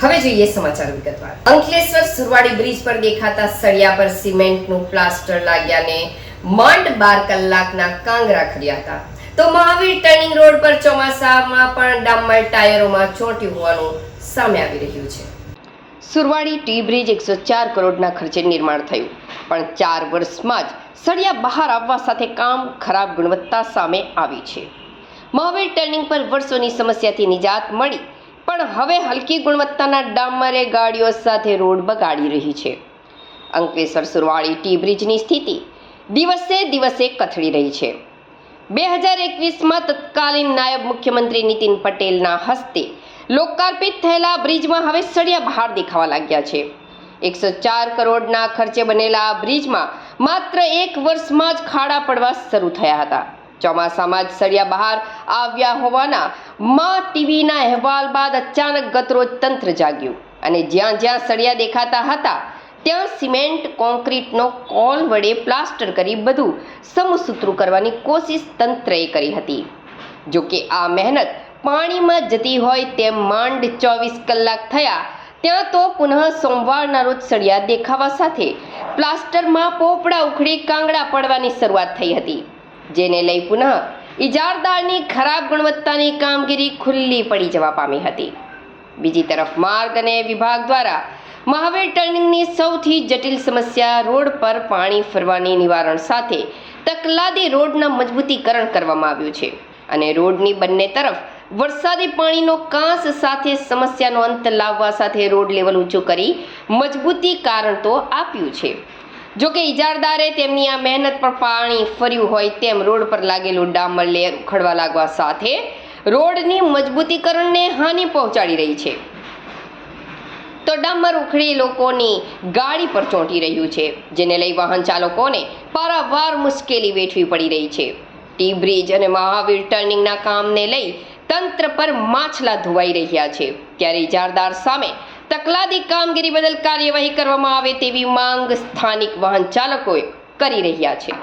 હવે જોઈએ સમાચાર વિગતવાર. અંકલેશ્વર સુરવાડી બ્રિજ પર દેખાતા સળિયા પર સિમેન્ટનું પ્લાસ્ટર લાગ્યાને માંડ બાર કલાકના કાંગરા ખડ્યા હતા. તો મહાવીર ટર્નિંગ રોડ પર ચોમાસામાં પણ ડામર ટાયરોમાં ચોંટ્યું હોવાનું સામે આવી રહ્યું છે. સુરવાડી ટી બ્રિજ એકસો ચાર કરોડના ખર્ચે નિર્માણ થયું. પણ ચાર વર્ષમાં જ સળિયા બહાર આવવા સાથે કામ ખરાબ ગુણવત્તા સામે આવી છે. મહાવીર ટર્નિંગ પર વર્ષોની સમસ્યાથી નિજાત મળી પણ હવે હલકી ગુણવત્તાના ડામરે ગાડીઓ સાથે રોડ બગાડી રહી છે. અંકલેશ્વર સુરવાળી ટી બ્રિજની સ્થિતિ દિવસે દિવસે કથળી રહી છે. બે હજાર એકવીસમાં તત્કાલીન નાયબ મુખ્યમંત્રી નીતિન પટેલના હસ્તે લોકાર્પિત થયેલા બ્રિજમાં હવે સળિયા બહાર દેખાવા લાગ્યા છે. એકસો ચાર કરોડના ખર્ચે બનેલા આ બ્રિજમાં માત્ર એક વર્ષમાં જ ખાડા પડવા શરૂ થયા હતા. ચોમાસામાં જ સળિયા બહાર આવ્યા હોવાના માં ટીવીના અહેવાલ બાદ અચાનક ગતરોજ તંત્ર જાગ્યું. અને જ્યાં જ્યાં સળિયા દેખાતા હતા, ત્યાં સિમેન્ટ, કોન્ક્રીટનો કોલ વડે પ્લાસ્ટર કરી બધું સમસૂત્રું કરવાની કોશિશ તંત્રએ કરી હતી. જોકે આ મહેનત પાણીમાં જતી હોય તેમ માંડ ચોવીસ કલાક થયા, ત્યાં તો પુનઃ સોમવારના રોજ સળિયા દેખાવા સાથે પ્લાસ્ટરમાં પોપડા ઉખડી કાંગડા પડવાની શરૂઆત થઈ હતી. જેને લઈ પુનઃ ઇજારદારની ખરાબ ગુણવત્તાની કામગીરી ખુલ્લી પડી જવા પામી હતી. બીજી તરફ માર્ગ અને વિભાગ દ્વારા મહાવીર ટર્નિંગની સૌથી જટિલ સમસ્યા રોડ પર પાણી ફરવાની નિવારણ સાથે તકલાદી રોડના મજબૂતીકરણ કરવામાં આવ્યું છે અને રોડની બંને તરફ વરસાદી પાણીનો કાંસ સાથે સમસ્યાનો અંત લાવવા સાથે રોડ લેવલ ઊંચું કરી મજબૂતી કારણ તો આપ્યું છે. જો કે ઇજારદારે તેમની આ મહેનત પર પાણી ફર્યું હોય તેમ રોડ પર લાગેલું ડામર લેયર ઉખડવા લાગવા સાથે રોડની મજબૂતીકરણને હાનિ પહોંચાડી રહી છે. તો ડામર ઉખડી લોકોની ગાડી પર ચોંટી રહ્યું છે, જેને લઈ વાહન ચાલકોને પારાવાર મુશ્કેલી વેઠવી પડી રહી છે. ટી બ્રિજ અને મહાવીર ટર્નિંગના કામને લઈ તંત્ર પર માછલા ધોવાઈ રહ્યા છે, ત્યારે ઇજારદાર સામે તકલાદી કામગીરી બદલ કાર્યવાહી કરવામાં આવે તેવી માંગ સ્થાનિક વાહન ચાલકોએ કરી રહ્યા છે.